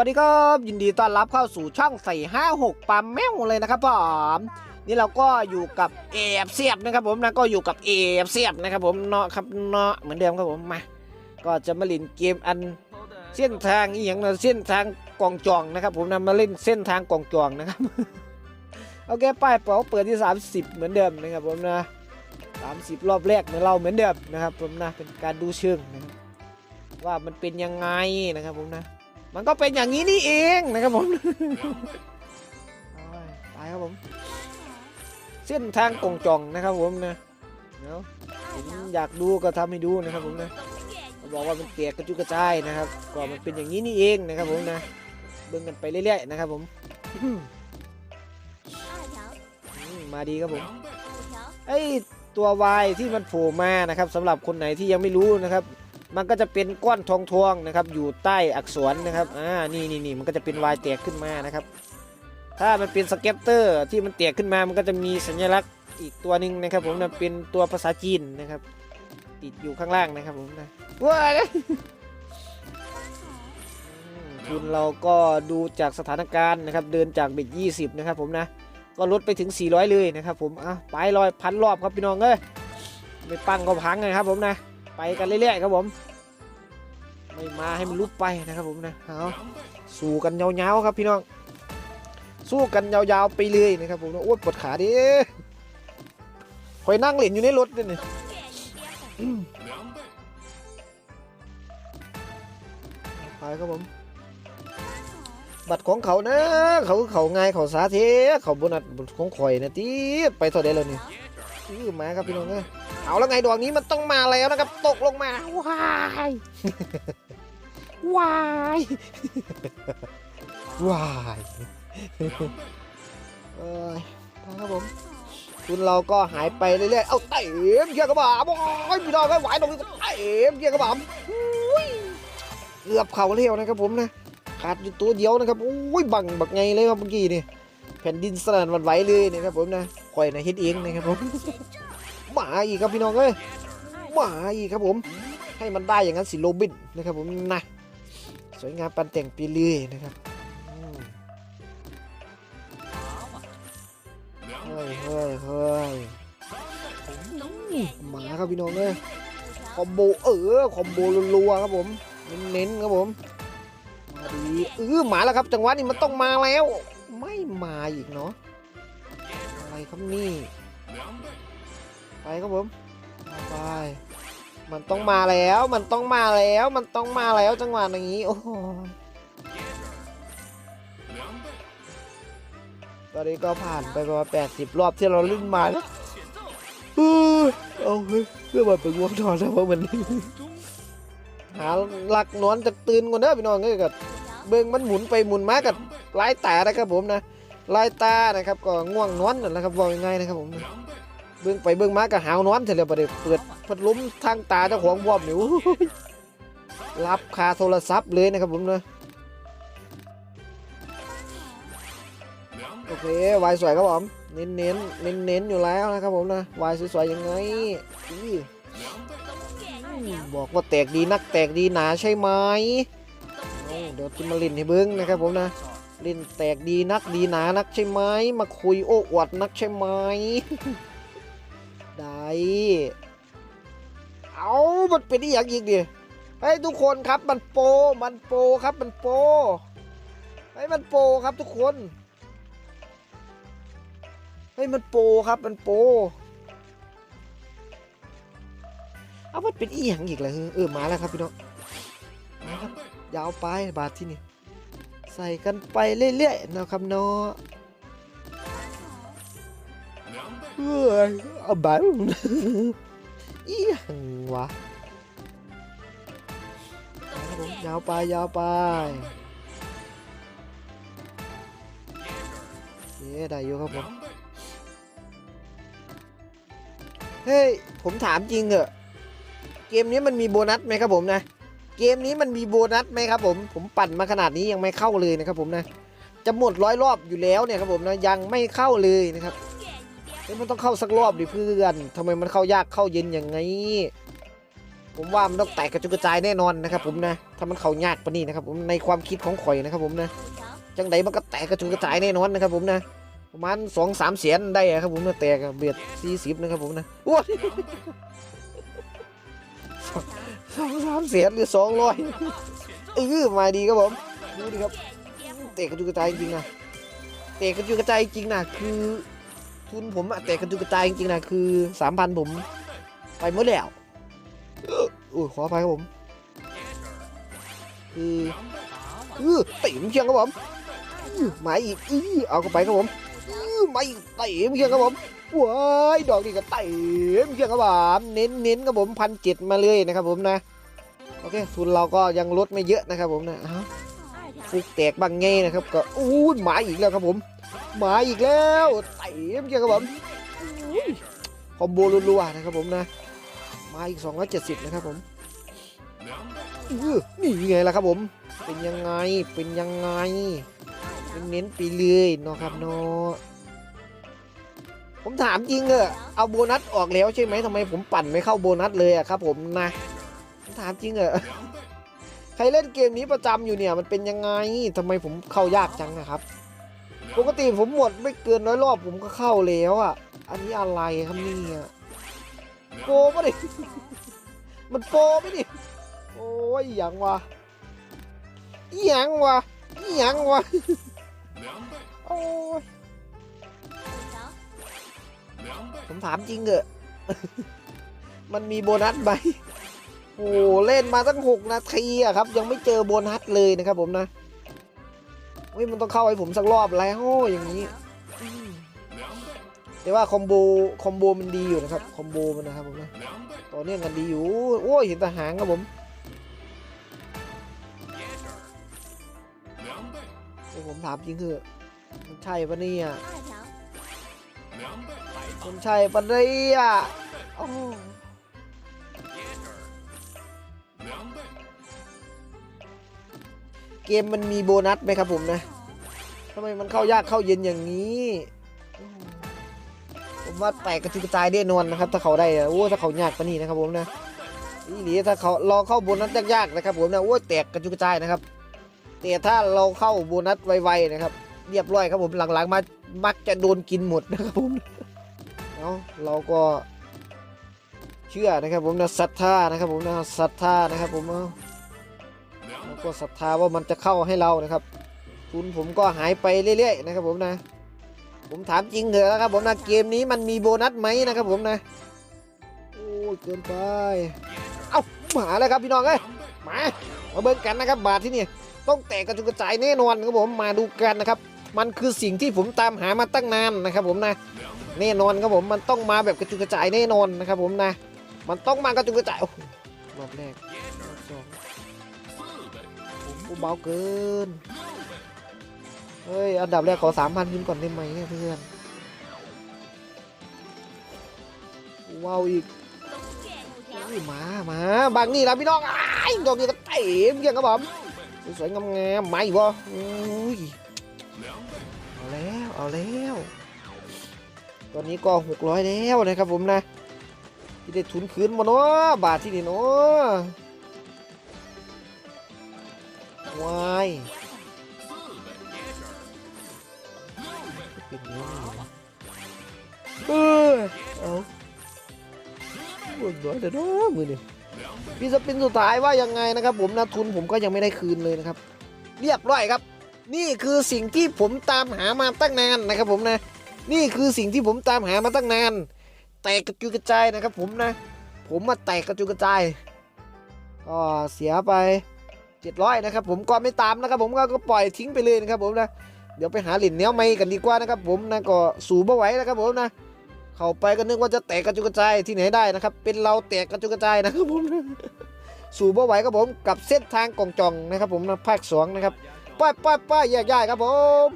วัสดีครับยินดีต้อนรับเข้าสู่ช่องใส่ห้าหกปั๊มแมวเลยนะครับผมนี่เราก็อยู่กับเอฟเสียบนะครับผมนะก็อยู่กับเอฟเสียบนะครับผมเนาะครับเนาะเหมือนเดิมครับผมมาก็จะมาเล่นเกมอันเส้นทางอีหยังนะเส้นทางกองจองนะครับ ผมนะมาเล่นเส้นทางกองจองนะครับโอเคป้ายเป๋าเปิดที่ 30 เหมือนเดิมนะครับผมนะ30 รอบแรกเหมือนเราเหมือนเดิมนะครับผมนะเป็นการดูเชิงนะครับว่ามันเป็นยังไงนะครับผมนะ มันก็เป็นอย่างนี้นี่เองนะครับผมเอาไปไปครับผม เส้นทางกงจองนะครับผมนะเนาะผมอยากดูก็ทำให้ดูนะครับผมนะบอกว่ามันเตียกกระจุกกระจายนะครับก็มันเป็นอย่างนี้นี่เองนะครับผมนะเบิ่งกันไปเรื่อยๆนะครับผมมาดีครับผมไอ้ตัววายที่มันโผล่มานะครับสำหรับคนไหนที่ยังไม่รู้นะครับ มันก็จะเป็นก้อนทองทองนะครับ อยู่ใต้อักษรนะครับอ่านี่นี่นี่มันก็จะเป็นวายแตกขึ้นมานะครับ ถ้ามันเป็นสเก็ตเตอร์ที่มันแตกขึ้นมามันก็จะมีสัญลักษณ์อีกตัวหนึ่งนะครับ ผมนะเป็นตัวภาษาจีนนะครับ ติดอยู่ข้างล่างนะครับผมนะว้ายอืมทุนเราก็ดูจากสถานการณ์นะครับ เดินจากเบ็ดยี่สิบนะครับ ผมนะก็ลดไปถึง 400 เลยนะครับผมอะไปลอยพันรอบครับพี่น้องเอ้ยไม่ปังก็พังเลยครับผมนะ ไปกันเรื่อยๆครับผม ไม่มาให้มันลุกไปนะครับผมนะเอาสู้กันยาวๆครับพี่น้อง สู้กันยาวๆไปเลยนะครับผมนะโอ้ยปวดขาดิคอยนั่งเล่นอยู่ในรถด้วยนี่ไปครับผม บัตรของเขานะ เขาเขาง่ายเขาสาเทเขาบนัดของข่อยนะทีไปเท่าใดแล้วนี่อื้อมาครับพี่น้องเอ้ย เอาแล้วไงดอกนี้มันต้องมาแล้วนะครับ ตกลงมาวายวายวายเอ้ยครับผมทุนเราก็หายไปเรื่อยๆ เอาเต็มเกียร์กระบะโอ้ยพี่น้องไม่ไหวตรงนี้เต็มเกียร์กระบะอุ้ยเกือบเข่าเร็วนะครับผมนะขาดอยู่ตัวเดียวนะครับอุ้ยบังบักไงเลยครับเมื่อกี้นี่แผ่นดินสนั่นวันไหวเลยนะครับผมนะคอยนะเฮ็ดเองนะครับผม มาอีกครับพี่น้องเอ้ยมาอีกครับผม ให้มันได้อย่างนั้นสิโรบินนะครับผมนะสวยงามปันแต่งปีเลยนะครับเฮ้ยเฮ้ยเฮ้ยมาครับพี่น้องเอ้ยคอมโบเออคอมโบรัวๆครับผมเน้นๆครับผมมาดีเออมาแล้วครับ จังหวะนี้มันต้องมาแล้ว ไม่มาอีกเนาะอะไรครับนี่ ไปครับผมไปมันต้องมาแล้วมันต้องมาแล้วมันต้องมาแล้วจังหวะอย่างนี้โอ้โหตอนนี้ก็ผ่านไปประมาณแปดสิบรอบที่เราเล่นมาแล้วเออเอาเฮ้ยเพื่อมาเป็นวงนอนแล้วเพราะมันหาหลักนอนจากตื่นก่อนเด้อพี่น้องเอ้ยกับเบิ่งมันหมุนไปหมุนมากับลายตานะครับผมนะลายตานะครับก็ง่วงนอนนั่นแหละครับว่าง่ายๆนะครับผม เบิ่งไปเบิ่งมาก็หาวนอนเฉลี่ยประเดี๋ยวเปิดพัดลมทางตาเจ้าของบอมนี่ยรับคาโทรศัพท์เลยนะครับผมนะโอเควายสวยครับผม เน้นเน้นเน้นเน้นอยู่แล้วนะครับผมนะวายสวยๆยังไงบอกว่าแตกดีนักแตกดีหนาใช่ไหมเดี๋ยวจะมาล่นให้เบิ้งนะครับผมนะเล่นแตกดีนักดีหนานักใช่ไหมมาคุยโอ้อวดนักใช่ไหม ได้ เอามันเป็นอีกอย่างอีกดิเฮ้ยทุกคนครับมันโป มันโปครับมันโปรเฮ้ยมันโปครับทุกคน เฮ้ยมันโปครับมันโป เอามันเป็นอีหยังอีกเลยเออมาแล้วครับพี่น้องมาครับยาวไปบาทที่นี่ใส่กันไปเรื่อยๆนะครับเนาะ เอ้ยเอาบ้านอีหยังวะยาวไปยาวไปเย้ได้อยู่ครับผมเฮ้ยผมถามจริงเหอะเกมนี้มันมีโบนัสไหมครับผมนะ เกมนี้มันมีโบนัสไหมครับผม ผมปั่นมาขนาดนี้ยังไม่เข้าเลยนะครับผมนะ จะหมดร้อยรอบอยู่แล้วเนี่ยครับผมนะยังไม่เข้าเลยนะครับ ฮ้ยมันต้องเข้าสักรอบดิเพื่อนทำไมมันเข้ายากเข้าเย็นอย่างไง ผมว่ามันต้องแตกกระจุกระจายแน่นอนนะครับ ผมนะ ถ้ามันเข้ายากปะนี่นะครับ ผมในความคิดของข่อยนะครับ ผมนะจังใดมันก็แตกกระจุกระจายแน่นอนนะครับ ผมนะประมาณสองสามเสียนได้ครับ ผมนะแตกเบียดสี่สิบนะครับผมนะโอ้ยสองสามเสียนหรือสองร้อยเออมาดีครับผมดูดิครับแตกกระจุกระจายจริงนะแตกกระจุกระจายจริงนะคือ ทุนผมอะแตกกระจุยกระจายจริงๆนะคือสามพันผมไปหมดแล้วโอ้ยขออภัยครับผม คือเออเตะมันเชียงครับผมหมาอีกอื้อเอาเข้าไปครับผมอื้อหมาอีกเตะมันเชียงครับผมว้ายดอกนี้ก็เตะมันเชียงครับผมเน้นเน้นครับผมพันเจ็ดมาเลยนะครับผมนะ โอเคทุนเราก็ยังลดไม่เยอะนะครับผมนะอ้าว ฟุกแตกบางไงนะครับ ก็อู้หมาอีกแล้วครับผม หมาอีกแล้วเตะมันเชียงครับผมคอมโบรัวๆนะครับผมนะ มาอีก 270 นะครับผมอื้อนี่ไงล่ะครับผม เป็นยังไง เป็นยังไง เน้นๆไปเลยเนาะครับเนาะผมถามจริงเออะเอาโบนัสออกแล้วใช่ไหมทำไมผมปั่นไม่เข้าโบนัสเลยอะครับผมนะ ผมถามจริงเออะ ใครเล่นเกมนี้ประจำอยู่เนี่ยมันเป็นยังไงทำไมผมเข้ายากจังนะครับ ปกติผมหมดไม่เกินร้อยรอบผมก็เข้าแล้วอะอันนี้อะไรครับนี่ยโปปะดิมันโปไหมดิโอ้ยอย่างวะอย่างวะอย่างวะโอ้ยผมถามจริงเหอะ มันมีโบนัสไหม โอ้เล่นมาตั้งหกนาทีอะครับ ยังไม่เจอโบนัสเลยนะครับผมนะเฮ้ยมันต้องเข้าให้ผมสักรอบแล้วอย่างนี้อืมแต่ว่าคอมโบคอมโบมันดีอยู่นะครับคอมโบมันนะครับผมนะต่อเนื่องกันดีอยู่ โอ้ยเห็นแต่หางครับผมเดี๋ยวผมถามจริงคือมันใช่ปะเนี่ยมันใช่ปะเนี่ยโอ้ เกมมันมีโบนัสไหมครับผมนะทำไมมันเข้ายากเข้าเย็นอย่างนี้ ผมว่าแตกกระจุกระจายแน่นอนนะครับ ถ้าเขาได้อะโอ้ถ้าเขายากปะนี่นะครับผมนะนี่หลีถ้าเขารอเข้าโบนัสยากๆนะครับ ผมนะโอ้แตกกระจุกระจายนะครับแต่ถ้าเราเข้าโบนัสไวๆนะครับ เรียบร้อยครับผมหลังๆมามักจะโดนกินหมดนะครับผมเอาะเราก็เชื่อนะครับผมนะศรัทธานะครับผมนะศรัทธานะครับผมเอา ก็ศรัทธาว่ามันจะเข้าให้เรานะครับ ทุนผมก็หายไปเรื่อย ๆ นะครับผมนะ ผมถามจริงเถอะนะครับผมนะเกมนี้มันมีโบนัสไหมนะครับผมนะโอ้เกินไปเอ้ามาแล้วครับพี่น้องเอ้ยมามาเบิ่งกันนะครับบาทที่นี่ต้องแตกกระจุยกระจายแน่นอนครับผมมาดูกันนะครับ มันคือสิ่งที่ผมตามหามาตั้งนานนะครับผมนะแน่นอนครับผมมันต้องมาแบบกระจุยกระจายแน่นอนนะครับผมนะ มันต้องมากระจุยกระจายรอบแรกรอบสอง โอ้เบาเกิน เฮ้ย อันดับแรกขอสามพันขึ้นก่อนได้ไหมเนี่ยเพื่อนว้าวอีกมา มาบางนี่ละพี่น้องไอ้ดอกนี้ก็เต็มยังครับผมสวยงามๆมาอีกบ่อุ้ยเอาแล้ว เอาแล้ว ตอนนี้ก็หกร้อยแล้วนะครับผมนะที่ได้ทุนคืนมาเนาะบาทที่นี่เนาะ วายเป็นยังไงวะเออเอาปวดหัวเดี๋ยวนะมือนี่พี่สปินสุดท้ายว่ายังไงนะครับ ผมนะทุนผมก็ยังไม่ได้คืนเลยนะครับ เรียบร้อยครับ นี่คือสิ่งที่ผมตามหามาตั้งนานนะครับ ผมนะ นี่คือสิ่งที่ผมตามหามาตั้งนาน แตกกระจุยกระจายนะครับ ผมนะ ผมมาแตกกระจุยกระจายก็เสียไป เจ็ดร้อยนะครับผมก็ไม่ตามนะครับผมก็ปล่อยทิ้งไปเลยนะครับผมนะเดี๋ยวไปหาหลินเนี้ยไม่กันดีกว่านะครับผมนะก็สูบไม่ไว้นะครับผมนะเข้าไปก็นึกว่าจะแตกกระจุกระจายที่ไหนได้นะครับเป็นเราแตกกระจุกระจายนะครับผมสู่บ่ไว้ครับผมกับเส้นทางกองจองนะครับผมนะภาคสองนะครับป้ายป้ายป้ายแยกย้ายครับผม